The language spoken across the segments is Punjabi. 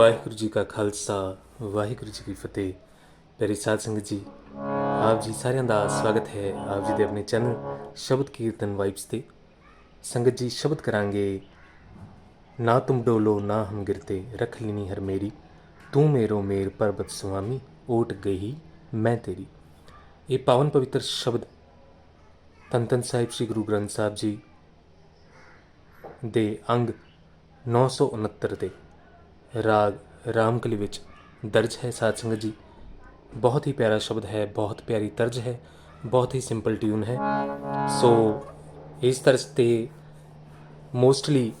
ਵਾਹਿਗੁਰੂ ਜੀ ਕਾ ਖਾਲਸਾ, ਵਾਹਿਗੁਰੂ ਜੀ ਕੀ ਫਤਿਹ। ਪਿਆਰੀ ਸਾਧ ਸੰਗਤ ਜੀ, ਆਪ ਜੀ ਸਾਰਿਆਂ ਦਾ ਸਵਾਗਤ ਹੈ ਆਪ ਜੀ ਦੇ ਆਪਣੇ ਚੈਨਲ ਸ਼ਬਦ ਕੀਰਤਨ ਵਾਈਬਸ ਤੇ। ਸੰਗਤ ਜੀ, ਸ਼ਬਦ ਕਰਾਂਗੇ, ਨਾ ਤੁਮ ਡੋਲੋ, ਨਾ ਹਮ ਗਿਰਤੇ, ਰਖ ਲੈਨੀ ਹਰ ਮੇਰੀ, ਤੂੰ ਮੇਰੋ ਮੇਰ, ਪਰਬਤ ਸੁਆਮੀ, ਓਟ ਗਈ ਮੈਂ ਤੇਰੀ। ਇਹ ਪਾਵਨ ਪਵਿੱਤਰ ਸ਼ਬਦ ਧੰਨ ਧੰਨ ਸਾਹਿਬ ਸ੍ਰੀ ਗੁਰੂ ਗ੍ਰੰਥ ਸਾਹਿਬ ਜੀ ਦੇ ਅੰਗ 969 ਦੇ ਰਾਗ ਰਾਮਕਲੀ ਵਿੱਚ ਦਰਜ ਹੈ ਸਾਧ ਸੰਗਤ ਜੀ। ਬਹੁਤ ਹੀ ਪਿਆਰਾ ਸ਼ਬਦ ਹੈ, ਬਹੁਤ ਪਿਆਰੀ ਤਰਜ ਹੈ, ਬਹੁਤ ਹੀ ਸਿੰਪਲ ਟਿਊਨ ਹੈ। ਸੋ ਇਸ ਤਰਜ ਤੇ ਮੋਸਟਲੀ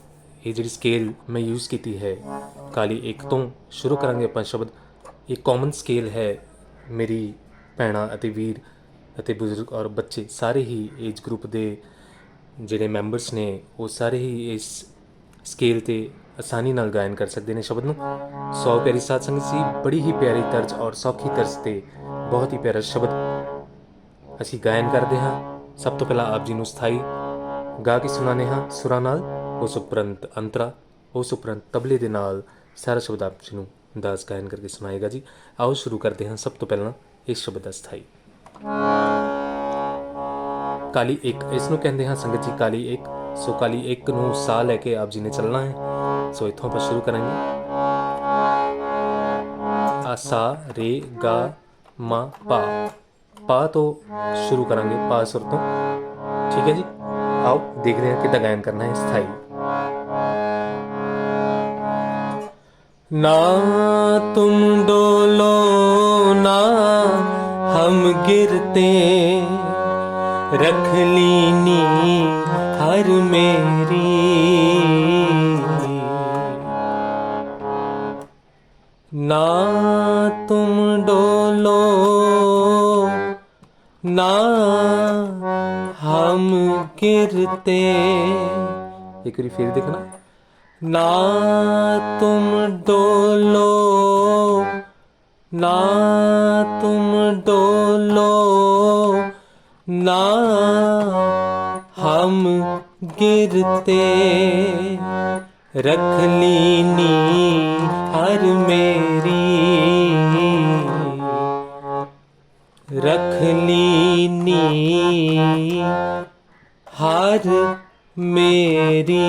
ਇਹ ਜਿਹੜੀ ਸਕੇਲ ਮੈਂ ਯੂਜ਼ ਕੀਤੀ ਹੈ, ਕਾਲੀ ਇੱਕ ਤੋਂ ਸ਼ੁਰੂ ਕਰਾਂਗੇ ਆਪਾਂ ਸ਼ਬਦ। ਇਹ ਕਾਮਨ ਸਕੇਲ ਹੈ ਮੇਰੀ ਭੈਣਾਂ ਅਤੇ ਵੀਰ ਅਤੇ ਬਜ਼ੁਰਗ ਔਰ ਬੱਚੇ ਸਾਰੇ ਹੀ ਏਜ ਗਰੁੱਪ ਦੇ ਜਿਹੜੇ ਮੈਂਬਰਸ ਨੇ, ਉਹ ਸਾਰੇ ਹੀ ਇਸ ਸਕੇਲ ਤੇ ਆਸਾਨੀ ਨਾਲ ਗਾਇਨ ਕਰ ਸਕਦੇ ਨੇ ਸ਼ਬਦ ਨੂੰ। ਸੌ ਪਿਆਰੀ ਸਾਧ ਸੰਗਤ ਸੀ, ਬੜੀ ਹੀ ਪਿਆਰੀ ਤਰਜ ਔਰ ਸੌਖੀ ਤਰਜ ਤੇ ਬਹੁਤ ਹੀ ਪਿਆਰਾ ਸ਼ਬਦ। ਅਸੀਂ ਗਾਇਨ ਕਰਦੇ ਹਾਂ। ਸਭ ਤੋਂ ਪਹਿਲਾਂ ਆਪ ਜੀ ਨੂੰ ਸਥਾਈ ਗਾ ਕੇ ਸੁਣਾਉਂਦੇ ਹਾਂ। ਸੁਰਾਂ ਨਾਲ, ਉਸ ਉਪਰੰਤ ਅੰਤਰਾ, ਉਸ ਉਪਰੰਤ ਤਬਲੇ ਦੇ ਨਾਲ ਸਾਰਾ ਸ਼ਬਦ ਆਪ ਜੀ ਨੂੰ ਦਾਸ ਗਾਇਨ ਕਰਕੇ ਸੁਣਾਏਗਾ ਜੀ। ਆਓ ਸ਼ੁਰੂ ਕਰਦੇ ਹਾਂ। ਸਭ ਤੋਂ ਪਹਿਲਾਂ ਇਸ ਸ਼ਬਦ ਦਾ ਸਥਾਈ। ਕਾਲੀ ਇੱਕ ਇਸ ਨੂੰ ਕਹਿੰਦੇ ਹਾਂ ਸੰਗਤ ਜੀ ਕਾਲੀ ਇੱਕ ਸੋ ਕਾਲੀ ਇੱਕ ਨੂੰ ਸਾਹ ਲੈ ਕੇ ਆਪ ਜੀ ਨੇ ਚੱਲਣਾ ਹੈ। सो इथों आप शुरू करेंगे। आसा, रे, गा, मा, पा। पा तो शुरू करेंगे, पा सुर तो ठीक है जी? आओ, देख रहे हैं कितना गायन करना है, स्थायी। ना तुम डोलो, ना हम गिरते। रख लीनी हर मेरी। ना हम गिरते एक बार फिर देखना ना तुम डोलो ना तुम डोलो ना हम गिरते रख लीनी हर मेरी रख ਨੀਨੀ। ਹਰ ਮੇਰੀ।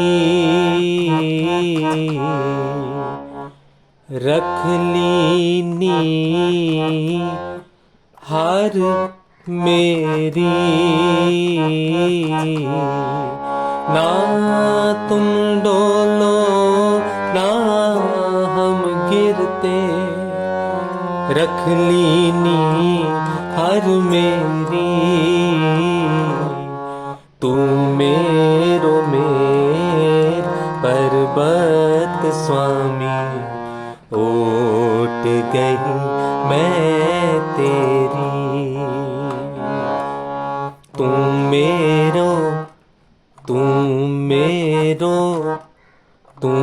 ਰਖ ਲੀਨੀ। ਹਰ ਮੇਰੀ। ਨਾ ਤੁਮ ਡੋਲੋ, ਨਾ ਹਮ ਗਿਰਤੇ। ਰਖ ਲੀਨੀ। हर मेरी तू मेरो मेर पर्वत स्वामी ओट गई मैं तेरी तू मेरो तू मेरो तू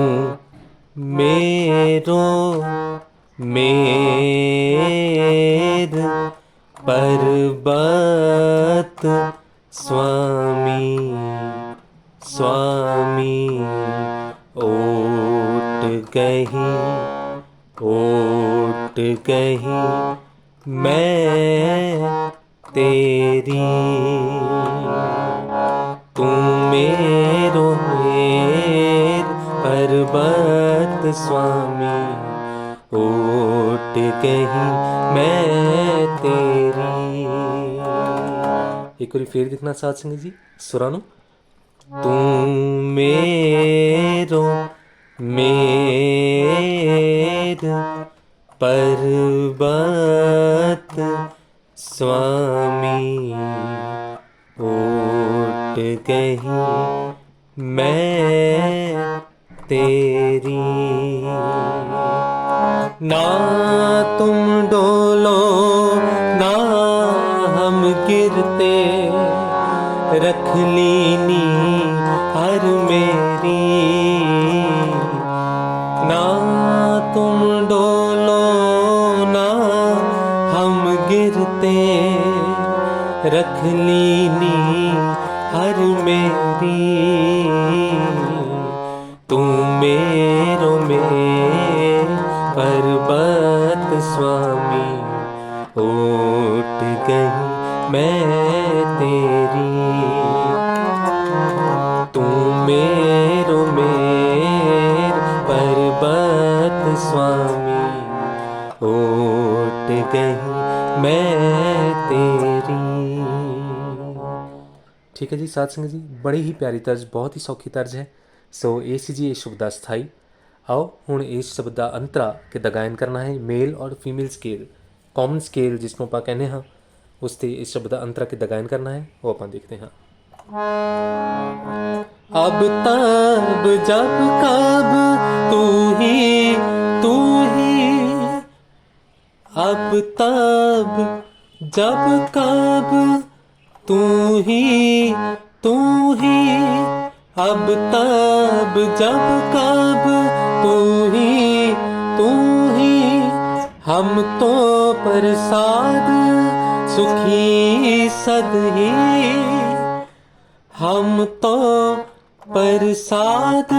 मेरो मेर पर्वत स्वामी स्वामी ओट गही ओट गही मैं तेरी। तू मेर पर्वत स्वामी ओट गही मैं तेरी ਇੱਕ ਵਾਰੀ ਫੇਰ ਦਿਖਣਾ ਸਾਧ ਸੰਗਤ ਜੀ ਸੁਰਾਂ ਨੂੰ ਤੂੰ ਮੇਰੋ ਮੇਰ ਪਰਬਤ ਸੁਆਮੀ ਓਟ ਗਈ ਮੈਂ ਤੇਰੀ ना तुम डोलो ना हम गिरते रख लीनी हर मैं तेरी। तू मेरो मेर, पर्वत स्वामी। ओट गई मैं तेरी। ठीक है जी, सात सिंह जी, बड़ी ही प्यारी तर्ज, बहुत ही सौखी तर्ज है। सो ए सी जी, ये शब्द अस्थाई आओ हूँ इस शब्द का अंतरा कि गायन करना है, मेल और फीमेल स्केल, कॉमन स्केल जिसनों आप कहने हाँ। उसते इस शब्द का अंतरा किदा गायन करना है, वो अपन देखते हैं। अब तब, जब कब, तू ही तू ही। अब तब, जब कब, तू ही तू ही। अब तब, जब कब, तू ही तू ही। हम तो प्रसाद सुखी सद ही हम तो प्रसाद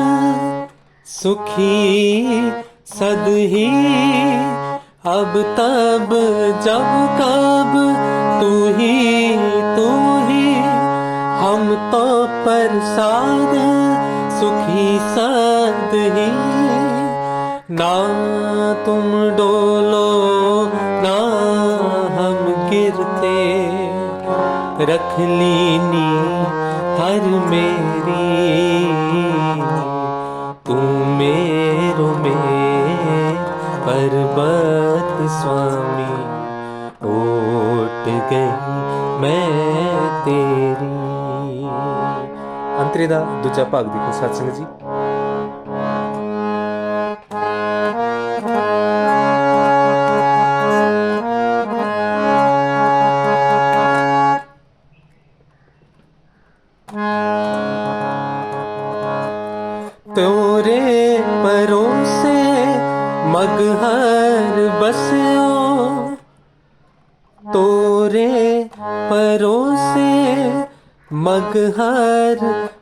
सुखी सद ही अब तब जब कब तू ही तू ही हम तो प्रसाद सुखी सद ही ना तुम डोलो ना हम गिरते रख लीनी हर मेरी तू मेरो में पर्वत स्वामी ओट गई ਮੈਂ ਤੇਰੀ ਅੰਤਰੇ ਦਾ ਦੂਜਾ ਭਾਗ ਦੇਖੋ ਸਤਸੰਗ ਜੀ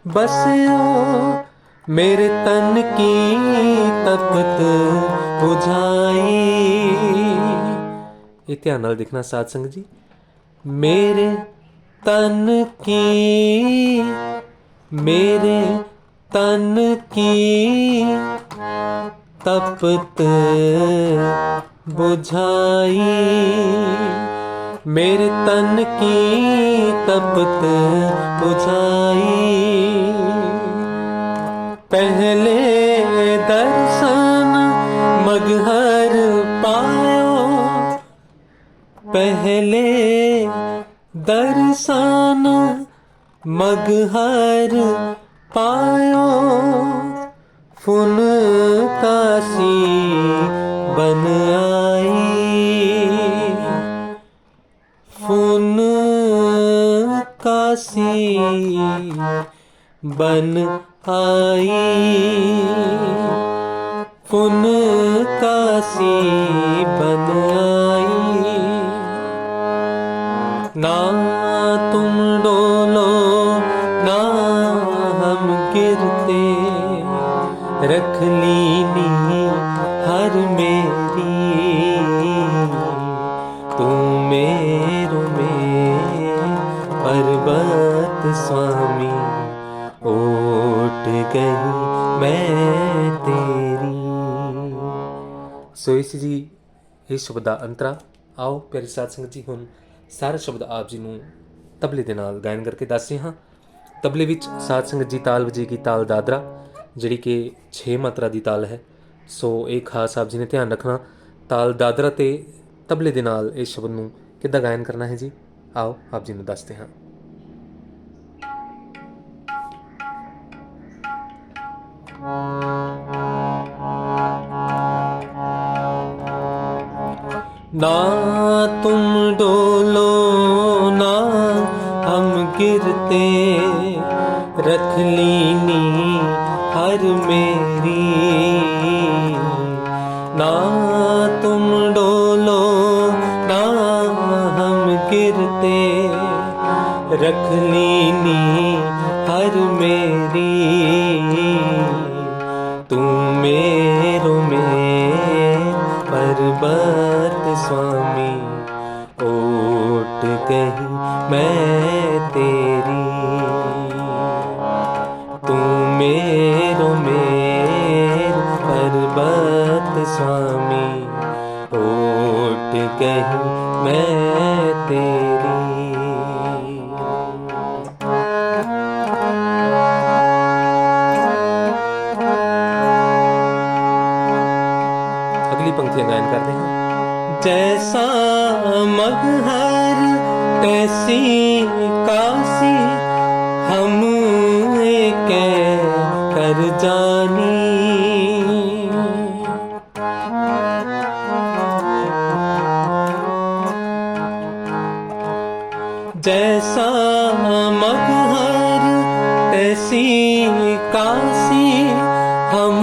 बसो मेरे तन की तपत बुझाई ये ध्यान देखना साध जी। मेरे तन की, मेरे तन की तपत बुझाई। मेरे तन की ਕੀ ਤਪਤ ਬੁਝਾਈ ਪਹਿਲੇ ਦਰਸ਼ਨ ਮਗਹਰ ਪਾਇਓ ਪਹਿਲੇ ਦਰਸ਼ਨ ਮਗਹਰ ਪਾਇਓ ਫੁਨ ਕਾਸੀ ਬਨ ਦਾਸੀ ਬਨ ਆਈ। ਫੁਨ ਕਾਸੀ ਬਨ ਆਈ। ਨਾ ਤੁਮ ਡੋਲੋ, ਨਾ ਹਮ ਗਿਰਤੇ ਰਖ ਲੀ ਸੋ ਇਸ ਜੀ, ਇਹ ਸ਼ਬਦ ਦਾ ਅੰਤਰਾ। ਆਓ ਪਿਆਰੀ ਸਾਧ ਸੰਗਤ ਜੀ, ਹੁਣ ਸਾਰੇ ਸ਼ਬਦ ਆਪ ਜੀ ਨੂੰ ਤਬਲੇ ਦੇ ਨਾਲ ਗਾਇਨ ਕਰਕੇ ਦੱਸਦੇ ਹਾਂ। ਤਬਲੇ ਵਿੱਚ ਸਾਧ ਸੰਗਤ ਜੀ ਤਾਲ ਵਜੇਗੀ ਤਾਲ ਦਾਦਰਾ, ਜਿਹੜੀ ਕਿ 6 ਮਾਤਰਾ ਦੀ ਤਾਲ ਹੈ। ਸੋ ਇਹ ਖਾਸ ਆਪ ਜੀ ਨੇ ਧਿਆਨ ਰੱਖਣਾ। ਤਾਲ ਦਾਦਰਾ ਤੇ ਤਬਲੇ ਦੇ ਨਾਲ ਇਸ ਸ਼ਬਦ ਨੂੰ ਕਿੱਦਾਂ ਗਾਇਨ ਕਰਨਾ ਹੈ ਜੀ? ਆਓ ਆਪ ਜੀ ਨੂੰ ਦੱਸਦੇ ਹਾਂ। ना तुम डोलो ना हम गिरते रख लीनी हर मेरी ना तुम डोलो ना हम गिरते रख लीनी हर मेरी तू मेरो में पर्वत मैं तेरी। तू मेरो मेर पर्वत स्वामी। ओट गई मैं तेरी। अगली पंक्तियाँ गायन करते हैं। जैसा मगहर तैसी काशी हम एक कर जानी जैसा मगहर तैसी काशी हम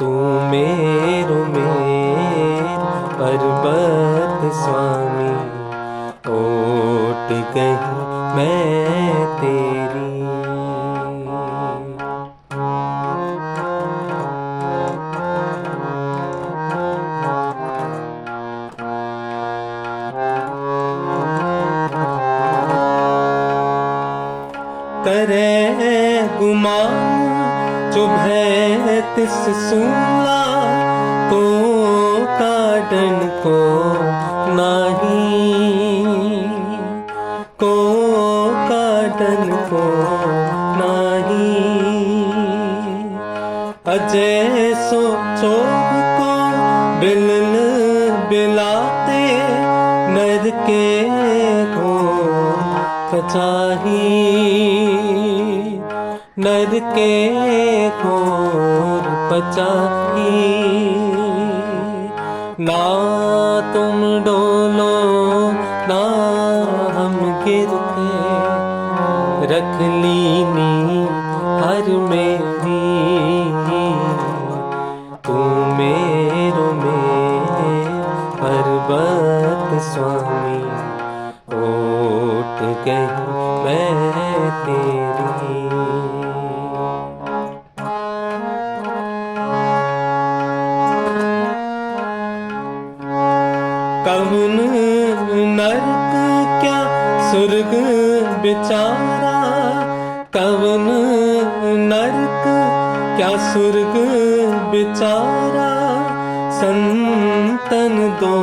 ਤੂੰ ਮੇਰੋ ਮੇਰ ਪਰਬਤ ਸੁਆਮੀ ਓਟ ਗਈ ਮੈਂ अजय सोचो को बिलन बिलाते नर के को कचाही नर के घोर पचाही ना तुम डोलो ना हम गिरते रख लीनी हर मेरी ਕੇ ਮੈਂ ਤੇਰੀ। ਕਹਨ ਨਰਕ ਕਿਆ ਸੁਰਗ ਵਿਚਾਰਾ? ਕਵਨ ਨਰਕ ਕਿਆ ਸੁਰਗ ਵਿਚਾਰਾ? ਸੰਤਨ ਦੋ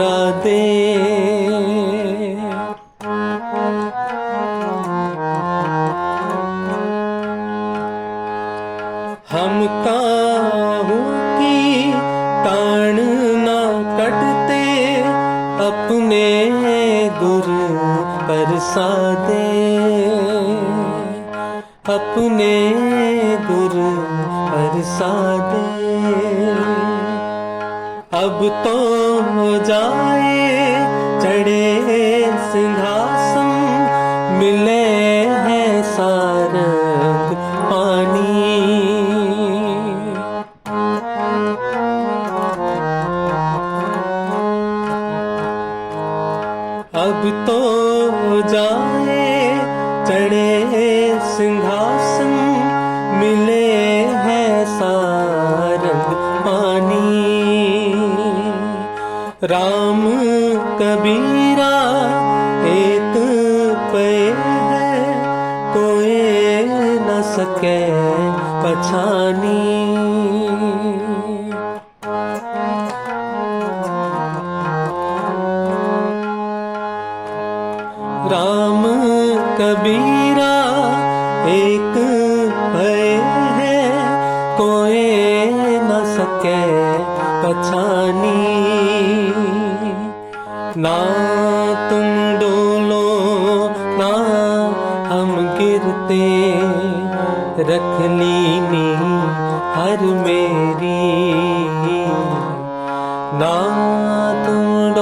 ਰਾਦੇ परसादे अपने गुर परसादे अब तो जाए चढ़े सिंहासन मिले कबीरा एक पे है कोई न सके पछानी ਤੇ ਰਖਨੀ ਨੀ ਹਰ ਮੇਰੀ। ਨਾਮ ਤੁਮ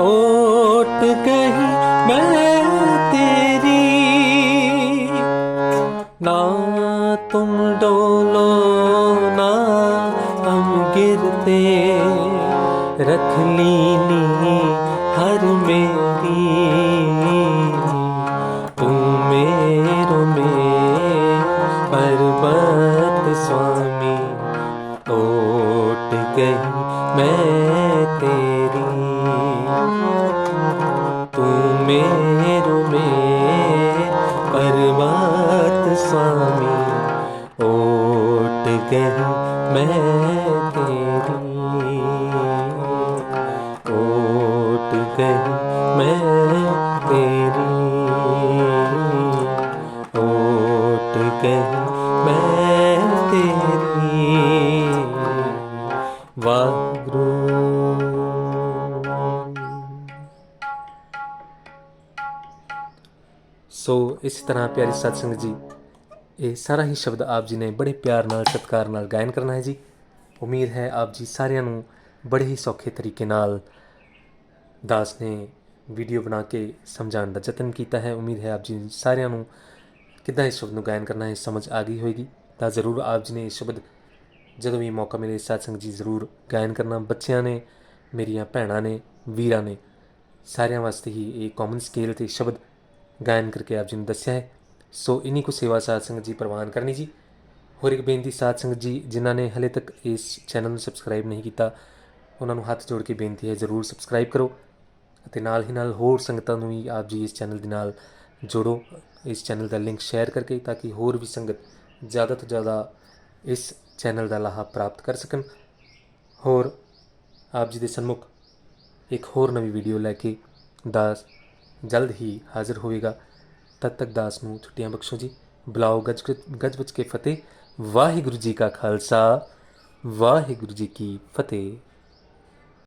ओट गई मैं तेरी ना तुम डोलो ना हम गिरते रख लीनी तू ਸੋ ਇਸ ਤਰ੍ਹਾਂ ਪਿਆਰੀ ਸਤਸੰਗ ਜੀ, ਇਹ ਸਾਰਾ ਹੀ ਸ਼ਬਦ ਆਪ ਜੀ ਨੇ ਬੜੇ ਪਿਆਰ ਨਾਲ, ਸਤਿਕਾਰ ਨਾਲ ਗਾਇਨ ਕਰਨਾ ਹੈ ਜੀ। ਉਮੀਦ ਹੈ ਆਪ ਜੀ ਸਾਰਿਆਂ ਨੂੰ ਬੜੇ ਹੀ ਸੌਖੇ ਤਰੀਕੇ ਨਾਲ ਦਾਸ ਨੇ ਵੀਡੀਓ ਬਣਾ ਕੇ ਸਮਝਾਉਣ ਦਾ ਯਤਨ ਕੀਤਾ ਹੈ। ਉਮੀਦ ਹੈ ਆਪ ਜੀ ਸਾਰਿਆਂ ਨੂੰ ਕਿੱਦਾਂ ਇਸ ਸ਼ਬਦ ਨੂੰ ਗਾਇਨ ਕਰਨਾ ਹੈ, ਸਮਝ ਆ ਗਈ ਹੋਏਗੀ। ਤਾਂ ਜ਼ਰੂਰ ਆਪ ਜੀ ਨੇ ਇਹ ਸ਼ਬਦ ਜਦੋਂ ਵੀ ਮੌਕਾ ਮਿਲੇ ਸਤ ਜੀ ਜ਼ਰੂਰ ਗਾਇਨ ਕਰਨਾ। ਬੱਚਿਆਂ ਨੇ, ਮੇਰੀਆਂ ਭੈਣਾਂ ਨੇ, ਵੀਰਾਂ ਨੇ ਸਾਰਿਆਂ ਵਾਸਤੇ ਹੀ ਇਹ ਕਾਮਨ ਸਕੇਲ ਤੇ ਸ਼ਬਦ ਗਾਇਨ ਕਰਕੇ ਆਪ ਜੀ ਨੂੰ ਦੱਸਿਆ ਹੈ। ਸੋ ਇਨੀ ਕੋ ਸੇਵਾ ਸਾਧ ਸੰਗਤ ਜੀ ਪ੍ਰਵਾਨ ਕਰਨੀ ਜੀ। ਹੋਰ ਇੱਕ ਬੇਨਤੀ ਸਾਧ ਸੰਗਤ ਜੀ, ਜਿਨ੍ਹਾਂ ਨੇ ਹਲੇ ਤੱਕ ਇਸ ਚੈਨਲ ਨੂੰ ਸਬਸਕ੍ਰਾਈਬ ਨਹੀਂ ਕੀਤਾ, ਉਹਨਾਂ ਨੂੰ ਹੱਥ ਜੋੜ ਕੇ ਬੇਨਤੀ ਹੈ ਜ਼ਰੂਰ ਸਬਸਕ੍ਰਾਈਬ ਕਰੋ ਅਤੇ ਨਾਲ ਹੀ ਨਾਲ ਹੋਰ ਸੰਗਤਾਂ ਨੂੰ ਵੀ ਆਪ ਜੀ ਇਸ ਚੈਨਲ ਦੇ ਨਾਲ ਜੋੜੋ। ਇਸ ਚੈਨਲ ਦਾ ਲਿੰਕ ਸ਼ੇਅਰ ਕਰਕੇ ਤਾਂ ਕਿ ਹੋਰ ਵੀ ਸੰਗਤ ਜ਼ਿਆਦਾ ਤੋਂ ਜ਼ਿਆਦਾ ਇਸ ਚੈਨਲ ਦਾ ਲਾਹਾ ਪ੍ਰਾਪਤ ਕਰ ਸਕਣ। ਹੋਰ ਆਪ ਜੀ ਦੇ ਸਨਮੁਖ ਇੱਕ ਹੋਰ ਨਵੀਂ ਵੀਡੀਓ ਲੈ ਕੇ ਦਾਸ ਜਲਦ ਹੀ ਹਾਜ਼ਰ ਹੋਵੇਗਾ। ਤਦ ਤੱਕ ਦਾਸ ਨੂੰ ਛੁੱਟੀਆਂ ਬਖਸ਼ੋ ਜੀ। ਬੁਲਾਓ ਗੱਜ ਗੱਜ ਬਚ ਕੇ ਫਤਿਹ। ਵਾਹਿਗੁਰੂ ਜੀ ਕਾ ਖਾਲਸਾ। ਵਾਹਿਗੁਰੂ ਜੀ ਕੀ ਫਤਿਹ।